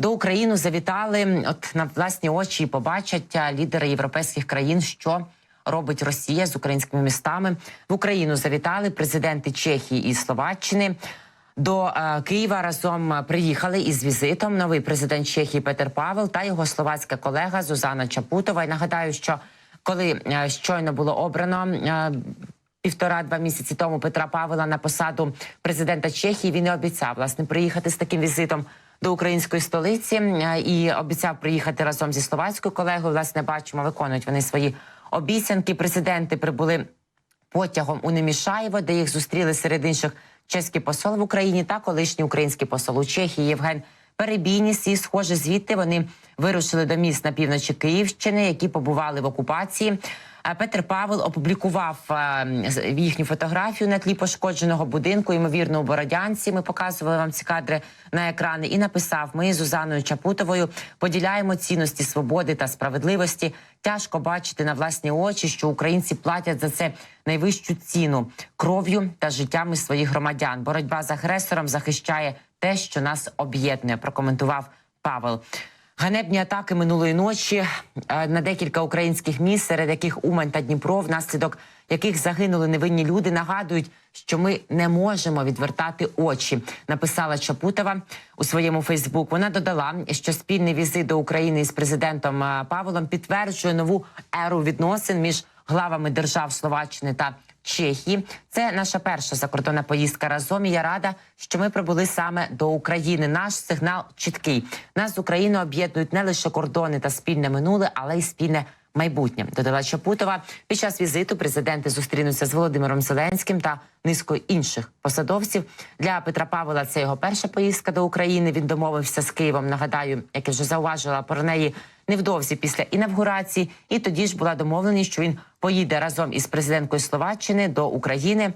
До України завітали от на власні очі і побачать лідери європейських країн, що робить Росія з українськими містами. В Україну завітали президенти Чехії і Словаччини. До е, Києва разом е, приїхали із візитом новий президент Чехії Петер Павел та його словацька колега Зузана Чапутова. І нагадаю, що коли е, щойно було обрано. Півтора-два місяці тому Петра Павла на посаду президента Чехії він і обіцяв власне приїхати з таким візитом до української столиці е, і обіцяв приїхати разом зі словацькою колегою. Власне, бачимо, виконують вони свої обіцянки. Президенти прибули потягом у Немішаєво, де їх зустріли серед інших чеський посол в Україні та колишній український посол у Чехії Євген Перебійніс. І, схоже, звідти вони вирушили до міст на півночі Київщини, які побували в окупації. А Петр Павел опублікував е, їхню фотографію на тлі пошкодженого будинку, ймовірно, у Бородянці. Ми показували вам ці кадри на екрани, і написав: Ми з Узаною Чапутовою поділяємо цінності свободи та справедливості. Тяжко бачити на власні очі, що українці платять за це найвищу ціну кров'ю та життями своїх громадян. Боротьба з агресором захищає те, що нас об'єднує. Прокоментував Павел. Ганебні атаки минулої ночі е, на декілька українських міст, серед яких Умань та Дніпро, внаслідок яких загинули невинні люди, нагадують, що ми не можемо відвертати очі. Написала Чапутова у своєму Фейсбук. Вона додала, що спільний візит до України із президентом е, Павлом підтверджує нову еру відносин між главами держав Словаччини та Чехії. Це наша перша закордонна поїздка разом. І я рада, що ми прибули саме до України. Наш сигнал чіткий. Нас з Україною об'єднують не лише кордони та спільне минуле, але й спільне. Майбутнє додала Чапутова. Під час візиту президенти зустрінуться з Володимиром Зеленським та низкою інших посадовців. Для Петра Павла це його перша поїздка до України. Він домовився з Києвом. Нагадаю, як я вже зауважила про неї невдовзі після інавгурації. І тоді ж була домовленість, що він поїде разом із президенткою Словаччини до України.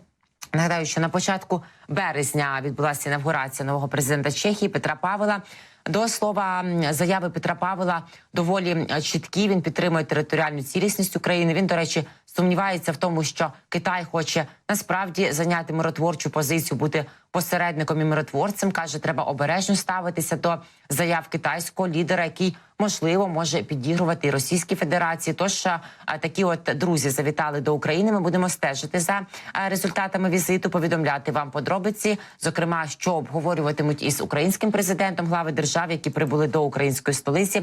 Нагадаю, що на початку березня відбулася інавгурація нового президента Чехії Петра Павла. До слова, заяви Петра Павла доволі е, чіткі. Він підтримує територіальну цілісність України. Він, до речі, сумнівається в тому, що Китай хоче насправді зайняти миротворчу позицію, бути посередником і миротворцем. каже, треба обережно ставитися до заяв китайського лідера, який можливо може підігрувати і Російській Федерації. Тож а, такі от друзі завітали до України. Ми будемо стежити за результатами візиту. Повідомляти вам подробиці, зокрема, що обговорюватимуть із українським президентом глави держав, які прибули до української столиці.